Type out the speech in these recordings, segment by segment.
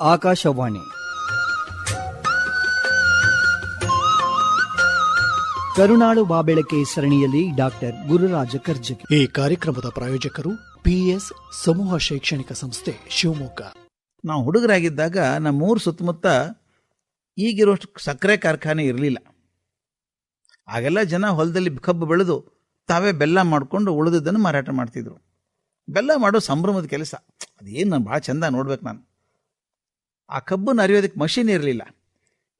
ಆಕಾಶವಾಣಿ. ಕರುನಾಳು ಬಾಬೆಳಕೆ ಸರಣಿಯಲ್ಲಿ ಡಾಕ್ಟರ್ ಗುರುರಾಜ ಕರ್ಜಗಿ ಈ ಕಾರ್ಯಕ್ರಮದ ಪ್ರಾಯೋಜಕರು ಪಿಎಸ್ ಸಮೂಹ ಶೈಕ್ಷಣಿಕ ಸಂಸ್ಥೆ ಶಿವಮೊಗ್ಗ. ನಾವು ಹುಡುಗರಾಗಿದ್ದಾಗ ನಮ್ಮೂರು ಸುತ್ತಮುತ್ತ ಈಗಿರೋಷ್ಟು ಸಕ್ಕರೆ ಕಾರ್ಖಾನೆ ಇರಲಿಲ್ಲ. ಆಗೆಲ್ಲ ಜನ ಹೊಲದಲ್ಲಿ ಕಬ್ಬು ಬೆಳೆದು ತಾವೇ ಬೆಲ್ಲ ಮಾಡಿಕೊಂಡು ಉಳಿದದ್ದನ್ನು ಮಾರಾಟ ಮಾಡ್ತಿದ್ರು. ಬೆಲ್ಲ ಮಾಡೋ ಸಂಭ್ರಮದ ಕೆಲಸ. ಅದೇನು ನಾನು ಭಾಳ ಚಂದ ನೋಡ್ಬೇಕು ನಾನು. ಆ ಕಬ್ಬನ್ನು ಅರಿಯೋದಕ್ಕೆ ಮಷಿನ್ ಇರಲಿಲ್ಲ.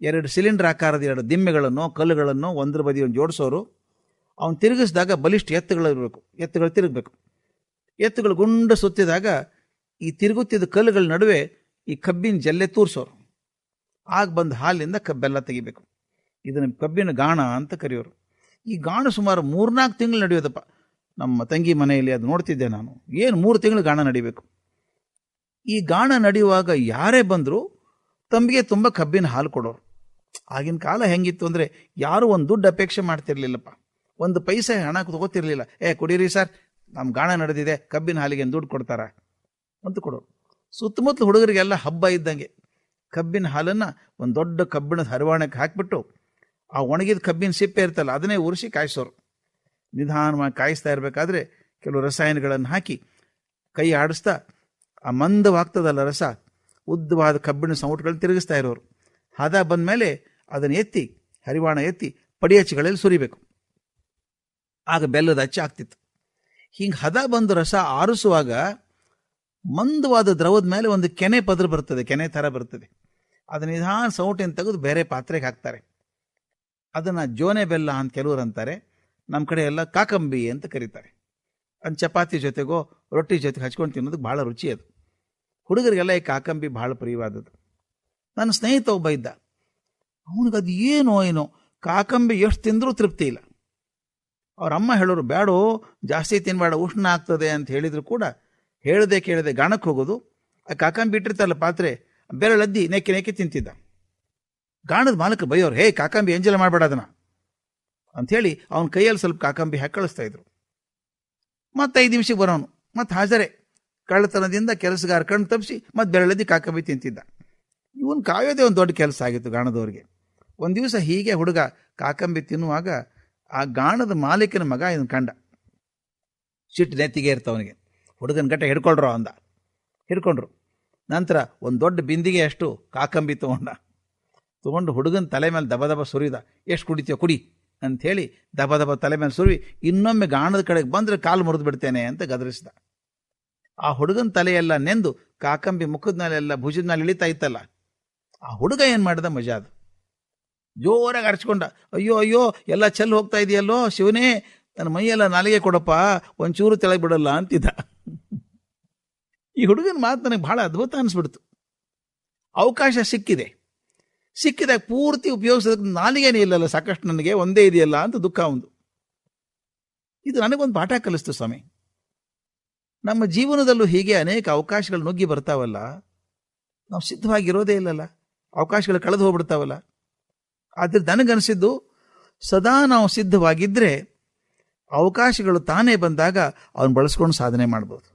ಎರಡು ಸಿಲಿಂಡರ್ ಆಕಾರದ ಎರಡು ದಿಮ್ಮೆಗಳನ್ನು, ಕಲ್ಲುಗಳನ್ನು ಒಂದ್ರ ಬದಿ ಒಂದು ಜೋಡಿಸೋರು. ಅವನು ತಿರುಗಿಸಿದಾಗ ಬಲಿಷ್ಠ ಎತ್ತುಗಳು ಇರಬೇಕು, ಎತ್ತುಗಳು ತಿರುಗಬೇಕು. ಎತ್ತುಗಳು ಗುಂಡ ಸುತ್ತಿದಾಗ ಈ ತಿರುಗುತ್ತಿದ್ದ ಕಲ್ಲುಗಳ ನಡುವೆ ಈ ಕಬ್ಬಿನ ಜಲ್ಲೆ ತೂರಿಸೋರು. ಆಗ ಬಂದ ಹಾಲಿಂದ ಕಬ್ಬೆಲ್ಲ ತೆಗಿಬೇಕು. ಇದನ್ನು ಕಬ್ಬಿನ ಗಾಣ ಅಂತ ಕರೆಯೋರು. ಈ ಗಾಣ ಸುಮಾರು ಮೂರ್ನಾಲ್ಕು ತಿಂಗಳು ನಡೆಯೋದಪ್ಪ. ನಮ್ಮ ತಂಗಿ ಮನೆಯಲ್ಲಿ ಅದು ನೋಡ್ತಿದ್ದೆ ನಾನು. ಏನು ಮೂರು ತಿಂಗಳು ಗಾಣ ನಡಿಬೇಕು? ಈ ಗಾಣ ನಡೆಯುವಾಗ ಯಾರೇ ಬಂದರೂ ತಮಗೆ ತುಂಬ ಕಬ್ಬಿನ ಹಾಲು ಕೊಡೋರು. ಆಗಿನ ಕಾಲ ಹೆಂಗಿತ್ತು ಅಂದರೆ ಯಾರೂ ಒಂದು ದುಡ್ಡು ಅಪೇಕ್ಷೆ ಮಾಡ್ತಿರ್ಲಿಲ್ಲಪ್ಪ. ಒಂದು ಪೈಸೆ ಹಣ ತಗೋತಿರ್ಲಿಲ್ಲ. ಏ, ಕುಡೀರಿ ಸರ್ ನಮ್ಮ ಗಾಣ ನಡೆದಿದೆ, ಕಬ್ಬಿನ ಹಾಲಿಗೆ ದುಡ್ಡು ಕೊಡ್ತಾರ? ಅಂತ ಕೊಡೋರು. ಸುತ್ತಮುತ್ತ ಹುಡುಗರಿಗೆಲ್ಲ ಹಬ್ಬ ಇದ್ದಂಗೆ ಕಬ್ಬಿನ ಹಾಲನ್ನು ಒಂದು ದೊಡ್ಡ ಕಬ್ಬಿಣದ ಹರಿವಾಣಕ್ಕೆ ಹಾಕಿಬಿಟ್ಟು ಆ ಒಣಗಿದ ಕಬ್ಬಿನ ಸಿಪ್ಪೆ ಇರ್ತಲ್ಲ, ಅದನ್ನೇ ಉರಿಸಿ ಕಾಯಿಸೋರು. ನಿಧಾನವಾಗಿ ಕಾಯಿಸ್ತಾ ಇರಬೇಕಾದ್ರೆ ಕೆಲವು ರಸಾಯನಗಳನ್ನು ಹಾಕಿ ಕೈ ಆಡಿಸ್ತಾ ಆ ಮಂದವಾಗ್ತದಲ್ಲ ರಸ? ಉದ್ದವಾದ ಕಬ್ಬಿಣ ಸೌಟುಗಳನ್ನ ತಿರುಗಿಸ್ತಾ ಇರೋರು. ಹದ ಬಂದಮೇಲೆ ಅದನ್ನು ಎತ್ತಿ, ಹರಿವಾಣ ಎತ್ತಿ ಪಡಿಯಚ್ಚಗಳಲ್ಲಿ ಸುರಿಬೇಕು. ಆಗ ಬೆಲ್ಲದ ಹಚ್ಚಿ ಆಗ್ತಿತ್ತು. ಹಿಂಗೆ ಹದ ಬಂದು ರಸ ಆರಿಸುವಾಗ ಮಂದವಾದ ದ್ರವದ ಮೇಲೆ ಒಂದು ಕೆನೆ ಪದ್ರ ಬರ್ತದೆ, ಕೆನೆ ಥರ ಬರ್ತದೆ. ಅದನ್ನ ನಿಧಾನ ಸೌಟಿನ ತೆಗೆದು ಬೇರೆ ಪಾತ್ರೆಗೆ ಹಾಕ್ತಾರೆ. ಅದನ್ನು ಜೋನೆ ಬೆಲ್ಲ ಅಂತ ಕೆಲವರು ಅಂತಾರೆ. ನಮ್ಮ ಕಡೆ ಎಲ್ಲ ಕಾಕಂಬಿ ಅಂತ ಕರೀತಾರೆ. ಅದು ಚಪಾತಿ ಜೊತೆಗೋ, ರೊಟ್ಟಿ ಜೊತೆಗೆ ಹಚ್ಕೊಂಡು ತಿನ್ನೋದಕ್ಕೆ ಭಾಳ ರುಚಿ ಅದು. ಹುಡುಗರಿಗೆಲ್ಲ ಈ ಕಾಕಂಬಿ ಭಾಳ ಪ್ರಿಯವಾದದ್ದು. ನನ್ನ ಸ್ನೇಹಿತ ಒಬ್ಬ ಇದ್ದ. ಅವನಿಗೆ ಅದು ಏನೋ ಏನೋ, ಕಾಕಂಬಿ ಎಷ್ಟು ತಿಂದರೂ ತೃಪ್ತಿ ಇಲ್ಲ. ಅವರಮ್ಮ ಹೇಳೋರು ಬೇಡೋ ಜಾಸ್ತಿ ತಿನ್ಬೇಡ, ಉಷ್ಣ ಆಗ್ತದೆ ಅಂತ ಹೇಳಿದರೂ ಕೂಡ ಹೇಳದೆ ಕೇಳದೆ ಗಾಣಕ್ಕೆ ಹೋಗೋದು. ಆ ಕಾಕಂಬಿ ಇಟ್ಟಿರ್ತಲ್ಲ ಪಾತ್ರೆ ಬೆರಳದ್ದಿ ನೆಕ್ಕೆ ನೆಕ್ಕೆ ತಿಂತಿದ್ದ. ಗಾಣದ ಮಾಲಕ ಬೈಯೋರು, ಹೇ, ಕಾಕಂಬಿ ಎಂಜಲ ಮಾಡಬೇಡ ಅದನ್ನ ಅಂಥೇಳಿ ಅವನ ಕೈಯಲ್ಲಿ ಸ್ವಲ್ಪ ಕಾಕಂಬಿ ಹಾಕಿ ಕಳಿಸ್ತಾ ಇದ್ರು. ಮತ್ತೆ ಐದು ನಿಮಿಷಕ್ಕೆ ಬರೋನು. ಮತ್ತೆ ಹಾಜರೇ. ಕಳ್ಳತನದಿಂದ ಕೆಲಸಗಾರ ಕಣ್ಣು ತಪ್ಪಿಸಿ ಮತ್ತು ಬೆರಳದಿ ಕಾಕಂಬಿ ತಿಂತಿದ್ದ ಇವನು ಕಾಯೋದೇ ಒಂದು ದೊಡ್ಡ ಕೆಲಸ ಆಗಿತ್ತು ಗಾಣದವ್ರಿಗೆ. ಒಂದು ದಿವಸ ಹೀಗೆ ಹುಡುಗ ಕಾಕಂಬಿ ತಿನ್ನುವಾಗ ಆ ಗಾಣದ ಮಾಲೀಕನ ಮಗ ಇದನ್ನು ಕಂಡ. ಸಿಟ್ಟು ನೆತ್ತಿಗೆ ಇರ್ತವನಿಗೆ ಹುಡುಗನ ಗಟ್ಟ ಹಿಡ್ಕೊಳ್ರೋ ಅಂದ. ಹಿಡ್ಕೊಂಡ್ರು. ನಂತರ ಒಂದು ದೊಡ್ಡ ಬಿಂದಿಗೆ ಅಷ್ಟು ಕಾಕಂಬಿ ತೊಗೊಂಡ. ತೊಗೊಂಡು ಹುಡುಗನ ತಲೆ ಮೇಲೆ ದಬ ದಬ ಸುರಿದ. ಎಷ್ಟು ಕುಡಿತೀಯೋ ಕುಡಿ ಅಂಥೇಳಿ ದಬ ದಬ ತಲೆ ಮೇಲೆ ಸುರಿ ಇನ್ನೊಮ್ಮೆ ಗಾಣದ ಕಡೆಗೆ ಬಂದರೆ ಕಾಲು ಮುರಿದು ಬಿಡ್ತೇನೆ ಅಂತ ಗದರಿಸಿದ. ಆ ಹುಡುಗನ ತಲೆಯೆಲ್ಲ ನೆಂದು ಕಾಕಂಬಿ ಮುಖದ ಮೇಲೆಲ್ಲ ಭುಜದ ಮೇಲೆ ಇಳಿತಾ ಇತ್ತಲ್ಲ, ಆ ಹುಡುಗ ಏನು ಮಾಡಿದ ಮಜಾ ಅದು. ಜೋರಾಗಿ ಅರ್ಚ್ಕೊಂಡ, ಅಯ್ಯೋ ಅಯ್ಯೋ, ಎಲ್ಲ ಚೆಲ್ ಹೋಗ್ತಾ ಇದೆಯಲ್ಲೋ ಶಿವನೇ ನನ್ನ ಮೈಯೆಲ್ಲ ನಾಲಿಗೆ ಕೊಡಪ್ಪ, ಒಂಚೂರು ತೆಳಗೆ ಬಿಡಲ್ಲ ಅಂತಿದ್ದ. ಈ ಹುಡುಗನ ಮಾತು ನನಗೆ ಬಹಳ ಅದ್ಭುತ ಅನಿಸ್ಬಿಡ್ತು. ಅವಕಾಶ ಸಿಕ್ಕಿದೆ. ಸಿಕ್ಕಿದಾಗ ಪೂರ್ತಿ ಉಪಯೋಗಿಸೋದಕ್ಕೆ ನಾಲಿಗೆನೇ ಇಲ್ಲಲ್ಲ, ಸಾಕಷ್ಟು ನನಗೆ, ಒಂದೇ ಇದೆಯಲ್ಲ ಅಂತ ದುಃಖ ಒಂದು ಇದು ನನಗೊಂದು ಪಾಠ ಕಲಿಸ್ತು ಸ್ವಾಮಿ. ನಮ್ಮ ಜೀವನದಲ್ಲೂ ಹೀಗೆ ಅನೇಕ ಅವಕಾಶಗಳು ನುಗ್ಗಿ ಬರ್ತಾವಲ್ಲ. ನಾವು ಸಿದ್ಧವಾಗಿರೋದೇ ಇಲ್ಲಲ್ಲ. ಅವಕಾಶಗಳು ಕಳೆದು ಹೋಗ್ಬಿಡ್ತಾವಲ್ಲ. ಆದ್ರೆ ನನಗನ್ಸಿದ್ದು, ಸದಾ ನಾವು ಸಿದ್ಧವಾಗಿದ್ದರೆ ಅವಕಾಶಗಳು ತಾನೇ ಬಂದಾಗ ಅವನ್ನ ಬಳಸ್ಕೊಂಡು ಸಾಧನೆ ಮಾಡ್ಬೋದು.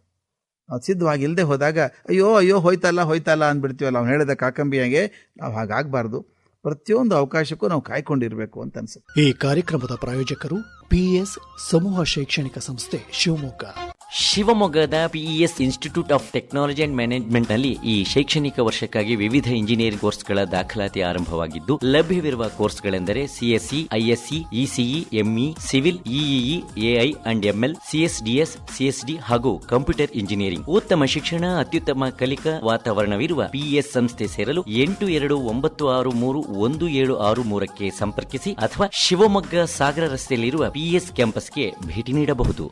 ನಾವು ಸಿದ್ಧವಾಗಿ ಇಲ್ಲದೆ ಹೋದಾಗ, ಅಯ್ಯೋ ಅಯ್ಯೋ, ಹೋಯ್ತಲ್ಲ ಹೋಯ್ತಲ್ಲ ಅಂದ್ಬಿಡ್ತೀವಲ್ಲ, ಅವ್ನು ಹೇಳಿದ ಕಾಕಂಬಿಯಾಗೆ, ನಾವು ಹಾಗಾಗಬಾರ್ದು. ಪ್ರತಿಯೊಂದು ಅವಕಾಶಕ್ಕೂ ನಾವು ಕಾಯ್ಕೊಂಡಿರಬೇಕು ಅಂತ ಅನ್ಸುತ್ತೆ. ಈ ಕಾರ್ಯಕ್ರಮದ ಪ್ರಾಯೋಜಕರು ಪಿಎಸ್ ಸಮೂಹ ಶೈಕ್ಷಣಿಕ ಸಂಸ್ಥೆ ಶಿವಮೊಗ್ಗ. ಶಿವಮೊಗ್ಗದ PES institute of technology and ಮ್ಯಾನೇಜ್ಮೆಂಟ್ನಲ್ಲಿ ಈ ಶೈಕ್ಷಣಿಕ ವರ್ಷಕ್ಕಾಗಿ ವಿವಿಧ ಇಂಜಿನಿಯರಿಂಗ್ ಕೋರ್ಸ್ಗಳ ದಾಖಲಾತಿ ಆರಂಭವಾಗಿದ್ದು ಲಭ್ಯವಿರುವ ಕೋರ್ಸ್ಗಳೆಂದರೆ CSC ISC ECE ME civil EEE AI and ML CSDS CSD ಹಾಗೂ ಕಂಪ್ಯೂಟರ್ ಇಂಜಿನಿಯರಿಂಗ್. ಉತ್ತಮ ಶಿಕ್ಷಣ ಅತ್ಯುತ್ತಮ ಕಲಿಕಾ ವಾತಾವರಣವಿರುವ ಪಿಇಎಸ್ ಸಂಸ್ಥೆ ಸೇರಲು ಎಂಟು ಎರಡು ಒಂಬತ್ತು ಆರು ಮೂರು ಒಂದು ಏಳು ಆರು ಮೂರಕ್ಕೆ ಸಂಪರ್ಕಿಸಿ ಅಥವಾ ಶಿವಮೊಗ್ಗ ಸಾಗರ ರಸ್ತೆಯಲ್ಲಿರುವ ಪಿಎಸ್ ಕ್ಯಾಂಪಸ್ಗೆ ಭೇಟಿ ನೀಡಬಹುದು.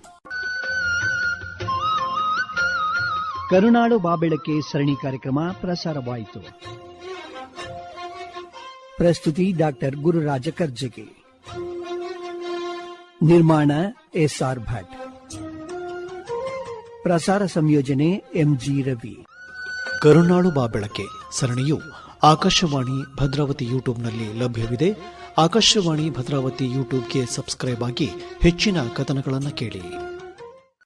ಕರುನಾಡು ಬಾಬೆಳಕೆ ಸರಣಿ ಕಾರ್ಯಕ್ರಮ ಪ್ರಸಾರವಾಯಿತು. ಪ್ರಸ್ತುತಿ ಡಾಕ್ಟರ್ ಗುರುರಾಜ ಕರ್ಜಗಿ. ನಿರ್ಮಾಣ ಎಸ್ಆರ್ ಭಟ್. ಪ್ರಸಾರ ಸಂಯೋಜನೆ ಎಂಜಿ ರವಿ. ಕರುನಾಡು ಬಾಬೆಳಕೆ ಸರಣಿಯು ಆಕಾಶವಾಣಿ ಭದ್ರಾವತಿ ಯೂಟ್ಯೂಬ್ನಲ್ಲಿ ಲಭ್ಯವಿದೆ. ಆಕಾಶವಾಣಿ ಭದ್ರಾವತಿ ಯೂಟ್ಯೂಬ್ಗೆ ಸಬ್ಸ್ಕ್ರೈಬ್ ಆಗಿ ಹೆಚ್ಚಿನ ಕಥನಗಳನ್ನು ಕೇಳಿ.